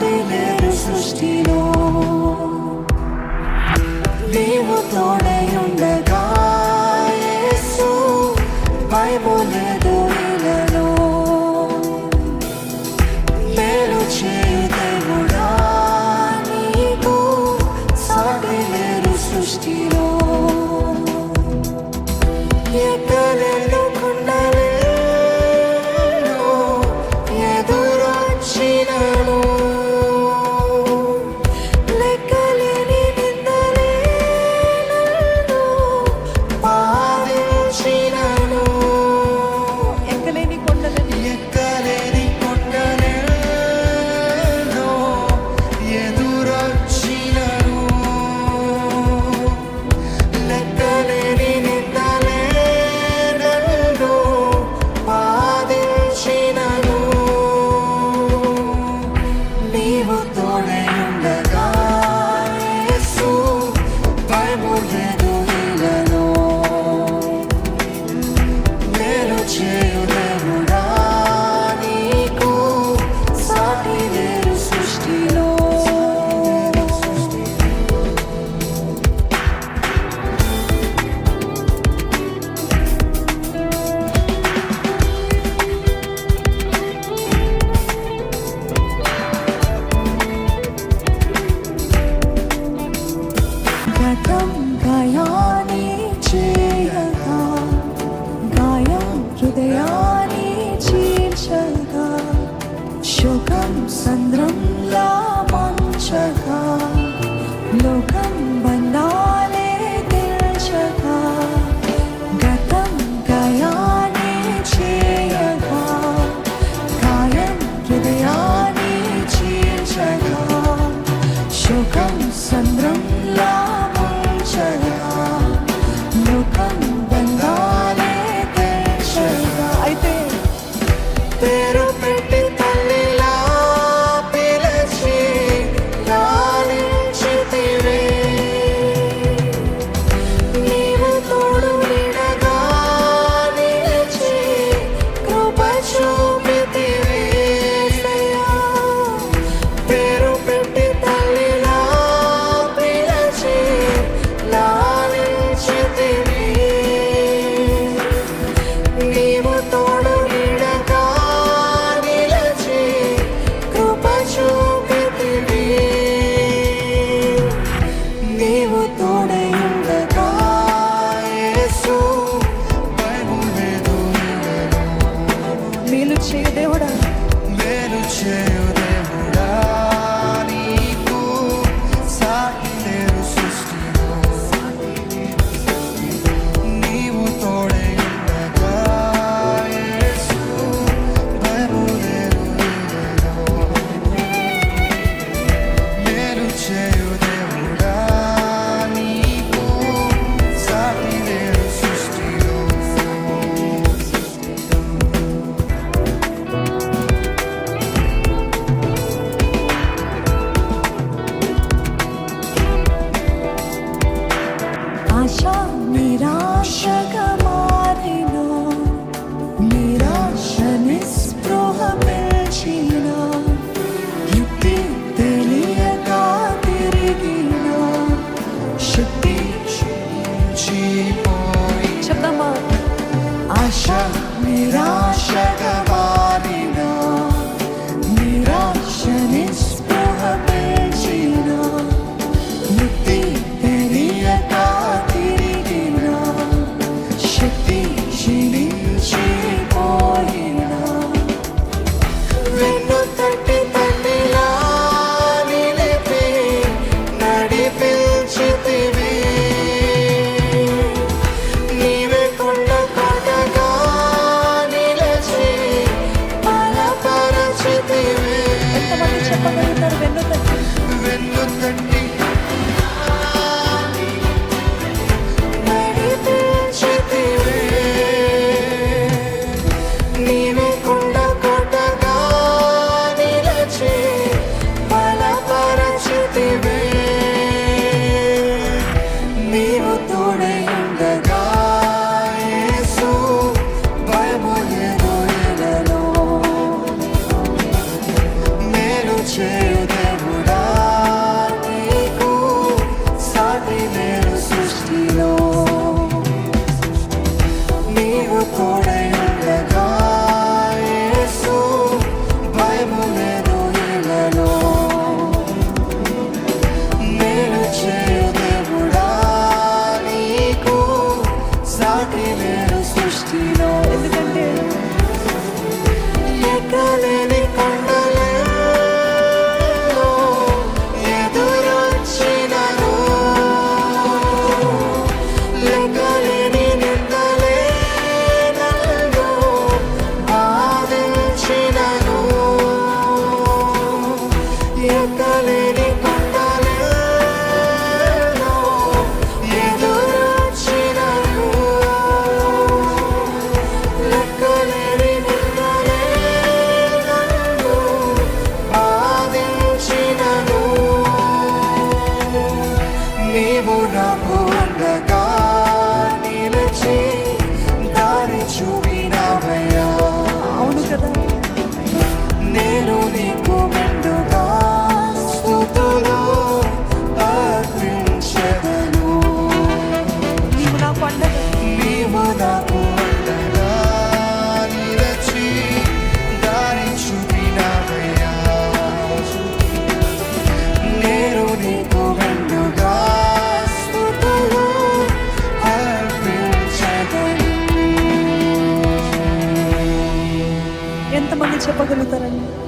ఒకటి సృష్టిలో. నీవు ఉండగా ఘాటం గాయాన్ని చేయగా గాయం హృదయాన్ని చీల్చగా శోకం సంద్రంలా మంచగా లోక Grazie, poi.